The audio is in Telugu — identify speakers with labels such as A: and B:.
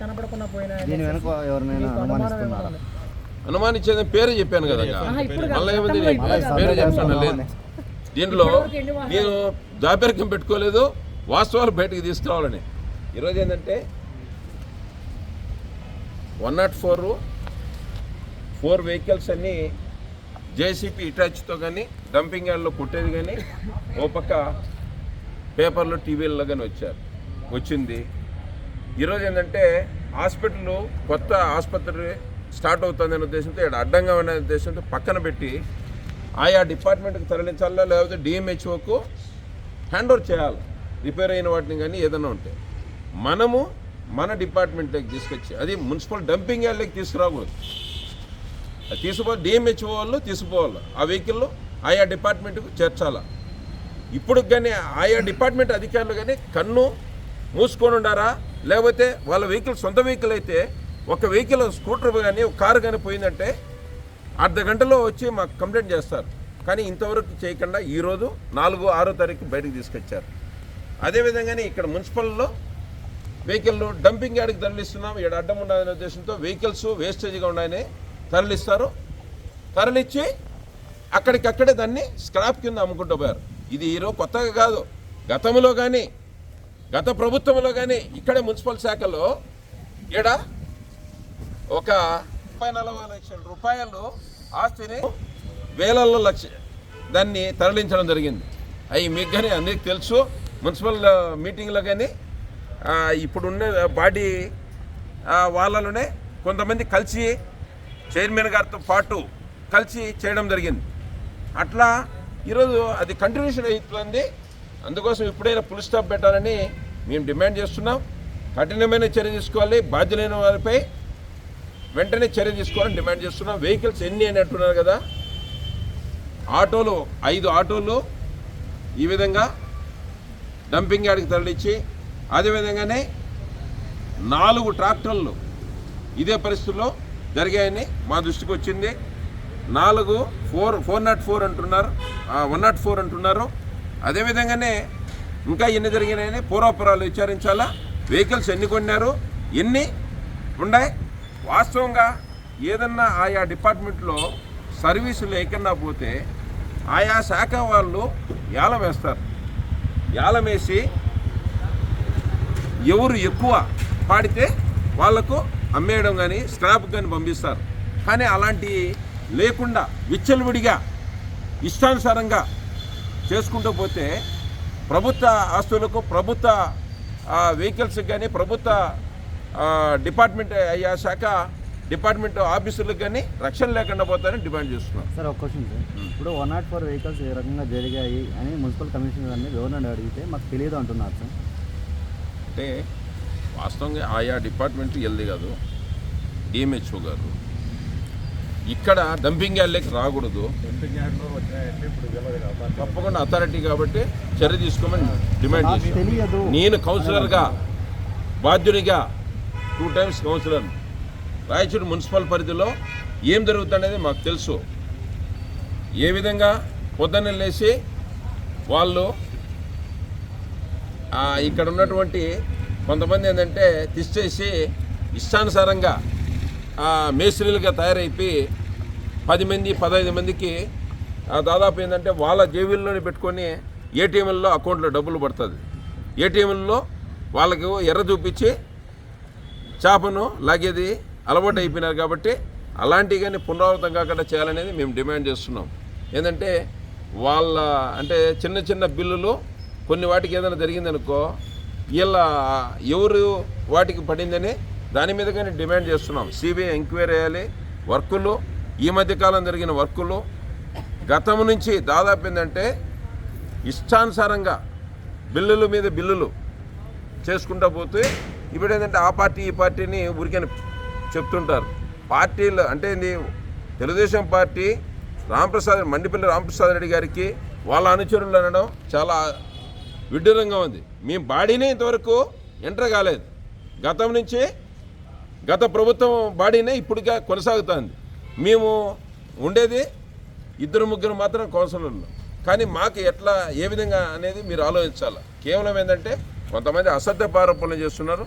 A: కనపడకుండా పోయినా
B: దీని వెనుక ఎవరినైనా అనుమానిస్తున్నారా?
C: అనుమానించేది పేరు చెప్పాను కదా. మళ్ళీ ఏముంది పేరు చెప్తాను లేదు. దీంట్లో నేను జాబిరికం పెట్టుకోలేదు. వాస్తవాలు బయటకు తీసుకురావాలని. ఈరోజు ఏంటంటే one naught four four vehicles అన్నీ జేసీపీ ఇటాచ్తో కానీ డంపింగ్ యార్డ్లో కుట్టేది కానీ ఓ పక్క పేపర్లో టీవీలలో కానీ వచ్చారు. వచ్చింది. ఈరోజు ఏంటంటే హాస్పిటల్ కొత్త ఆసుపత్రి స్టార్ట్ అవుతుందనే ఉద్దేశంతో ఇక్కడ అడ్డంగా ఉన్న ఉద్దేశంతో పక్కన పెట్టి ఆయా డిపార్ట్మెంట్కి తరలించాలా లేకపోతే డిఎంహెచ్ఓకు హ్యాండ్ ఓవర్ చేయాలి రిపేర్ అయిన వాటిని కానీ ఏదైనా ఉంటే. మనము మన డిపార్ట్మెంట్లోకి తీసుకొచ్చి అది మున్సిపల్ డంపింగ్ యార్డ్లోకి తీసుకురాకూడదు. అది తీసుకోవాలి డిఎంహెచ్ఓ వాళ్ళు తీసుకోవాలి ఆ వెహికల్లో ఆయా డిపార్ట్మెంట్కు చేర్చాలా. ఇప్పుడు కానీ ఆయా డిపార్ట్మెంట్ అధికారులు కానీ కన్ను మూసుకొని ఉండారా? లేకపోతే వాళ్ళ వెహికల్ సొంత వెహికల్ అయితే ఒక వెహికల్ స్కూటర్ కానీ ఒక కారు కానీ పోయిందంటే అర్ధ గంటలో వచ్చి మాకు కంప్లైంట్ చేస్తారు. కానీ ఇంతవరకు చేయకుండా ఈరోజు నాలుగు ఆరో తారీఖు బయటకు తీసుకొచ్చారు. అదేవిధంగానే ఇక్కడ మున్సిపల్లో వెహికల్ డంపింగ్ యార్డ్కి తరలిస్తున్నాం. ఇక్కడ అడ్డం ఉండాలనే ఉద్దేశంతో వెహికల్స్ వేస్టేజ్గా ఉన్నాయని తరలిస్తారు. తరలిచ్చి అక్కడికక్కడే దాన్ని స్క్రాప్ కింద అమ్ముకుంటూ పోయారు. ఇది ఈరోజు కొత్తగా కాదు. గతంలో కానీ గత ప్రభుత్వంలో కానీ ఇక్కడే మున్సిపల్ శాఖలో ఈడ ఒక ముప్పై నలభై లక్షల రూపాయలు ఆస్తిని వేలల్లో లక్ష దాన్ని తరలించడం జరిగింది. అవి మీకు కానీ అందరికి తెలుసు మున్సిపల్ మీటింగ్లో కానీ ఇప్పుడున్న బాడీ వాళ్ళలోనే కొంతమంది కలిసి చైర్మన్ గారితో పాటు కలిసి చేయడం జరిగింది. అట్లా ఈరోజు అది కంటిన్యూషన్ అవుతుంది అందుకోసం ఎప్పుడైనా ఫుల్ స్టాప్ పెట్టాలని మేము డిమాండ్ చేస్తున్నాం. కఠినమైన చర్య తీసుకోవాలి. బాధ్యులైన వారిపై వెంటనే చర్య తీసుకోవాలని డిమాండ్ చేస్తున్నాం. వెహికల్స్ ఎన్ని అని అంటున్నారు కదా. ఆటోలు ఐదు ఆటోలు ఈ విధంగా డంపింగ్ యార్డ్కి తరలించి అదేవిధంగానే నాలుగు ట్రాక్టర్లు ఇదే పరిస్థితుల్లో జరిగాయని మా దృష్టికి వచ్చింది. నాలుగు ఫోర్ ఫోర్ నాట్ ఫోర్ అంటున్నారు. వన్ నాట్ ఫోర్ అంటున్నారు. అదేవిధంగానే ఇంకా ఎన్ని జరిగినాయని పూర్వపురాలు విచారించాలా? వెహికల్స్ ఎన్ని కొన్నారు? ఎన్ని ఉన్నాయి? వాస్తవంగా ఏదన్నా ఆయా డిపార్ట్మెంట్లో సర్వీసులు లేకుండా పోతే ఆయా శాఖ వాళ్ళు యాలం వేస్తారు. యాలం వేసి ఎవరు ఎక్కువ పాడితే వాళ్ళకు అమ్మేయడం కానీ స్క్రాప్ కానీ పంపిస్తారు. కానీ అలాంటి లేకుండా విచ్చలవిడిగా ఇష్టానుసారంగా చేసుకుంటూ పోతే ప్రభుత్వ ఆస్తులకు ప్రభుత్వ వెహికల్స్ కానీ ప్రభుత్వ డిపార్ట్మెంట్ అయ్యా శాఖ డిపార్ట్మెంట్ ఆఫీసులకు కానీ రక్షణ లేకుండా పోతారని డిమాండ్ చేస్తున్నాం
B: సార్ ఒక క్వశ్చన్ సార్. ఇప్పుడు వన్ నాట్ ఫోర్ వెహికల్స్ ఏ రకంగా జరిగాయి అని మున్సిపల్ కమిషనర్ గారిని గవర్నమెంట్ అడిగితే మాకు తెలియదు అంటున్నారు సార్.
C: అంటే వాస్తవంగా ఆయా డిపార్ట్మెంట్ వెళ్ళి కాదు డిఎంహెచ్ఓ గారు ఇక్కడ డంపింగ్ యార్డ్లోకి రాకూడదు. తప్పకుండా అథారిటీ కాబట్టి చర్య తీసుకోమని డిమాండ్ చేశాను.
B: తెలియదు.
C: నేను కౌన్సిలర్గా బాధ్యునిగా two times councillor. Raichur municipal పరిధిలో ఏం జరుగుతుందనేది మాకు తెలుసు. ఏ విధంగా పొద్దున్న లేచి వాళ్ళు ఇక్కడ ఉన్నటువంటి కొంతమంది ఏంటంటే తీసేసి ఇష్టానుసారంగా మేస్త్రీలుగా తయారైపోయి పది మంది పదహైదు మందికి దాదాపు ఏంటంటే వాళ్ళ జేబుల్లోనే పెట్టుకొని ఏటీఎంలలో అకౌంట్లో డబ్బులు పడుతుంది. ఏటీఎంలలో వాళ్ళకు ఎర్ర చూపించి చేపను లాగేది అలవాటు అయిపోయినారు కాబట్టి అలాంటివి కానీ పునరావృతం కాకుండా చేయాలనేది మేము డిమాండ్ చేస్తున్నాం. ఏంటంటే వాళ్ళ అంటే చిన్న చిన్న బిల్లులు కొన్ని వాటికి ఏదైనా జరిగిందనుకో వీళ్ళ ఎవరు వాటికి పడిందని దాని మీద కానీ డిమాండ్ చేస్తున్నాం. సిబిఐ ఎంక్వైరీ చేయాలి. వర్కులు ఈ మధ్యకాలం జరిగిన వర్కులు. గతం నుంచి దాదాపు ఏంటంటే ఇష్టానుసారంగా బిల్లుల మీద బిల్లులు చేసుకుంటా పోతే ఇప్పుడు ఏంటంటే ఆ పార్టీ ఈ పార్టీని ఊరికని చెప్తుంటారు. పార్టీలు అంటే ఏంది? తెలుగుదేశం పార్టీ రాంప్రసాద్ మండిపల్లి రాంప్రసాద్ రెడ్డి గారికి వాళ్ళ అనుచరులు అనడం చాలా విడ్డూరంగా ఉంది. మేము బాడీనే ఇంతవరకు ఎంటర్ కాలేదు. గతం నుంచి గత ప్రభుత్వం బాడీనే ఇప్పుడుగా కొనసాగుతుంది. మేము ఉండేది ఇద్దరు ముగ్గురు మాత్రం కౌన్సిలర్లు. కానీ మాకు ఎట్లా ఏ విధంగా అనేది మీరు ఆలోచించాలి? కేవలం ఏంటంటే కొంతమంది అసత్య ఆరోపణలు చేస్తున్నారు.